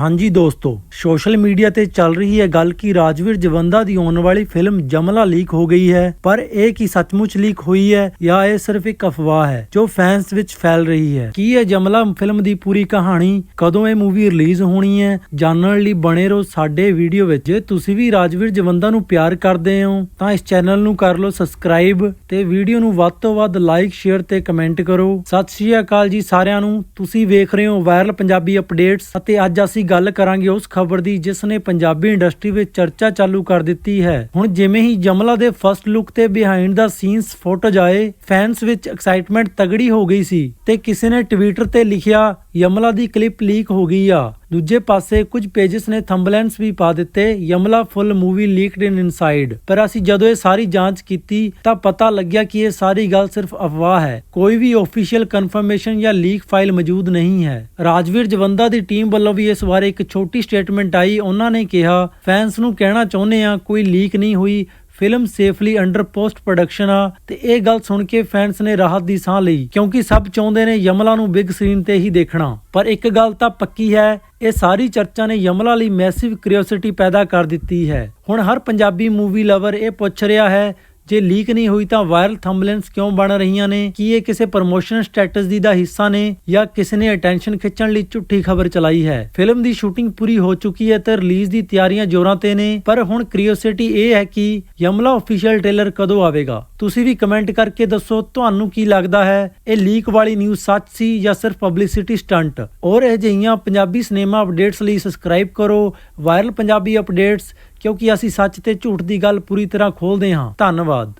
ਹਾਂਜੀ ਦੋਸਤੋ, social media ਤੇ ਚੱਲ ਰਹੀ ਹੈ ਗੱਲ ਕਿ ਰਾਜਵੀਰ ਜਵੰਦਾ ਦੀ ਆਉਣ ਵਾਲੀ ਫਿਲਮ ਜਮਲਾ ਲੀਕ ਹੋ ਗਈ ਹੈ, ਪਰ ਇਹ ਕੀ ਸੱਚਮੁੱਚ ਲੀਕ ਹੋਈ ਹੈ ਜਾਂ ਇਹ ਸਿਰਫ ਇੱਕ ਅਫਵਾਹ ਹੈ ਜੋ ਫੈਨਸ ਵਿੱਚ ਫੈਲ ਰਹੀ ਹੈ? ਕੀ ਇਹ ਜਮਲਾ ਫਿਲਮ ਦੀ ਪੂਰੀ ਕਹਾਣੀ ਕਦੋਂ ਇਹ ਮੂਵੀ ਰਿਲੀਜ਼ ਹੋਣੀ ਹੈ? ਜਾਣਨ ਲਈ ਬਣੇ ਰਹੋ ਸਾਡੇ ਵੀਡੀਓ ਵਿੱਚ। ਜੇ ਤੁਸੀਂ ਵੀ ਰਾਜਵੀਰ ਜਵੰਦਾ ਨੂੰ ਪਿਆਰ ਕਰਦੇ ਹੋ, ਤਾਂ ਇਸ ਚੈਨਲ ਨੂੰ ਕਰ ਲਓ ਸਬਸਕ੍ਰਾਈਬ ਤੇ ਵੀਡੀਓ ਨੂੰ ਵੱਧ ਤੋਂ ਵੱਧ ਲਾਈਕ, ਸ਼ੇਅਰ ਤੇ ਕਮੈਂਟ ਕਰੋ। ਸਤਿ ਸ਼੍ਰੀ ਅਕਾਲ ਜੀ ਸਾਰਿਆਂ ਨੂੰ। ਤੁਸੀਂ ਵੇਖ ਰਹੇ ਹੋ ਵਾਇਰਲ ਪੰਜਾਬੀ ਅਪਡੇਟਸ ਅਤੇ ਅੱਜ ਅਸੀਂ ਗੱਲ ਕਰਾਂਗੇ ਉਸ ਖਬਰ ਦੀ ਜਿਸ ਨੇ ਪੰਜਾਬੀ ਇੰਡਸਟਰੀ ਵਿੱਚ ਚਰਚਾ ਚਾਲੂ ਕਰ ਦਿੱਤੀ ਹੈ। ਹੁਣ ਜਿਵੇਂ ਹੀ ਜਮਲਾ ਦੇ ਫਰਸਟ ਲੁੱਕ ਤੇ ਬਿਹਾਈਂਡ ਦਾ ਸੀਨਸ ਫੋਟੋਜ਼ ਆਏ ਫੈਨਸ ਵਿੱਚ ਐਕਸਾਈਟਮੈਂਟ ਤਗੜੀ ਹੋ ਗਈ ਸੀ ਤੇ ਕਿਸੇ ਨੇ ਟਵਿੱਟਰ ਤੇ ਲਿਖਿਆ ਯਮਲਾ ਦੀ ਕਲਿੱਪ ਲੀਕ ਹੋ ਗਈ ਆ। ਦੂਜੇ ਪਾਸੇ ਕੁਝ ਪੇजेस ਨੇ ਥੰਬਲੈਂਸ ਵੀ ਪਾ ਦਿੱਤੇ। Yamla full movie leaked in inside ਪਰ ਅਸੀਂ ਜਦੋਂ ਇਹ ਸਾਰੀ ਜਾਂਚ ਕੀਤੀ ਤਾਂ ਪਤਾ ਲੱਗਿਆ ਕਿ ਇਹ ਸਾਰੀ ਗੱਲ ਸਿਰਫ ਅਫਵਾਹ ਹੈ। ਕੋਈ ਵੀ ਆਫੀਸ਼ੀਅਲ ਕਨਫਰਮੇਸ਼ਨ ਜਾਂ ਲੀਕ ਫਾਈਲ ਮੌਜੂਦ ਨਹੀਂ ਹੈ। ਰਾਜਵੀਰ ਜਵੰਦਾ ਦੀ ਟੀਮ ਵੱਲੋਂ ਵੀ ਇਸ ਬਾਰੇ ਇੱਕ ਛੋਟੀ ਸਟੇਟਮੈਂਟ ਆਈ। ਉਹਨਾਂ ਨੇ ਕਿਹਾ ਫੈਨਸ ਨੂੰ ਕਹਿਣਾ ਚਾਹੁੰਦੇ ਆ ਕੋਈ ਲੀਕ ਨਹੀਂ ਹੋਈ। Film safely under post production ਆ ਤੇ ਇਹ ਗੱਲ ਸੁਣ ਕੇ ਫੈਨਸ ਨੇ ਰਾਹਤ ਦੀ ਸਾਹ ਲਈ, ਕਿਉਂਕਿ ਸਭ ਚਾਹੁੰਦੇ ਨੇ ਯਮਲਾ ਨੂੰ ਬਿਗ ਸਕਰੀਨ ਤੇ ਹੀ ਦੇਖਣਾ। ਪਰ ਇੱਕ ਗੱਲ ਤਾਂ ਪੱਕੀ ਹੈ, ਇਹ ਸਾਰੀ ਚਰਚਾ ਨੇ ਯਮਲਾ ਲਈ ਮੈਸਿਵ ਕਿਉਰਿਓਸਿਟੀ ਪੈਦਾ ਕਰ ਦਿੱਤੀ ਹੈ। ਹੁਣ ਹਰ ਪੰਜਾਬੀ ਮੂਵੀ ਲਵਰ ਇਹ ਪੁੱਛ ਰਿਹਾ ਹੈ ਜੇ ਲੀਕ ਨਹੀਂ ਹੋਈ ਤਾਂ ਵਾਇਰਲ ਥੰਬਲੈਂਸ ਕਿਉਂ ਬਣ ਰਹੀਆਂ ਨੇ? ਕੀ ਇਹ ਕਿਸੇ ਪ੍ਰੋਮੋਸ਼ਨ ਸਟੇਟਸ ਦੀ ਦਾ ਹਿੱਸਾ ਨੇ ਜਾਂ ਕਿਸੇ ਨੇ ਅਟੈਂਸ਼ਨ ਖਿੱਚਣ ਲਈ ਝੂਠੀ ਖਬਰ ਚਲਾਈ ਹੈ? ਫਿਲਮ ਦੀ ਸ਼ੂਟਿੰਗ ਪੂਰੀ ਹੋ ਚੁੱਕੀ ਹੈ ਤੇ ਰਿਲੀਜ਼ ਦੀ ਤਿਆਰੀਆਂ ਜ਼ੋਰਾਂ ਤੇ ਨੇ, ਪਰ ਹੁਣ ਕਿਉਰਿਓਸਿਟੀ ਇਹ ਹੈ ਕਿ ਯਮਲਾ ਅਫੀਸ਼ੀਅਲ ਟ੍ਰੇਲਰ ਕਦੋਂ ਆਵੇਗਾ? ਤੁਸੀਂ ਵੀ ਕਮੈਂਟ ਕਰਕੇ ਦੱਸੋ, ਤੁਹਾਨੂੰ ਕੀ ਲੱਗਦਾ ਹੈ? ਇਹ ਲੀਕ ਵਾਲੀ ਨਿਊਜ਼ ਸੱਚ ਸੀ ਜਾਂ ਸਿਰਫ ਪਬਲਿਸਿਟੀ ਸਟੰਟ ਔਰ ਇਹ ਜਿਹੀਆਂ ਪੰਜਾਬੀ ਸਿਨੇਮਾ ਅਪਡੇਟਸ ਲਈ ਸਬਸਕ੍ਰਾਈਬ ਕਰੋ ਵਾਇਰਲ ਪੰਜਾਬੀ ਅਪਡੇਟਸ ਕਿਉਂਕਿ ਅਸੀਂ ਸੱਚ ਤੇ ਝੂਠ ਦੀ ਗੱਲ ਪੂਰੀ ਤਰ੍ਹਾਂ ਖੋਲਦੇ ਹਾਂ। ਧੰਨਵਾਦ।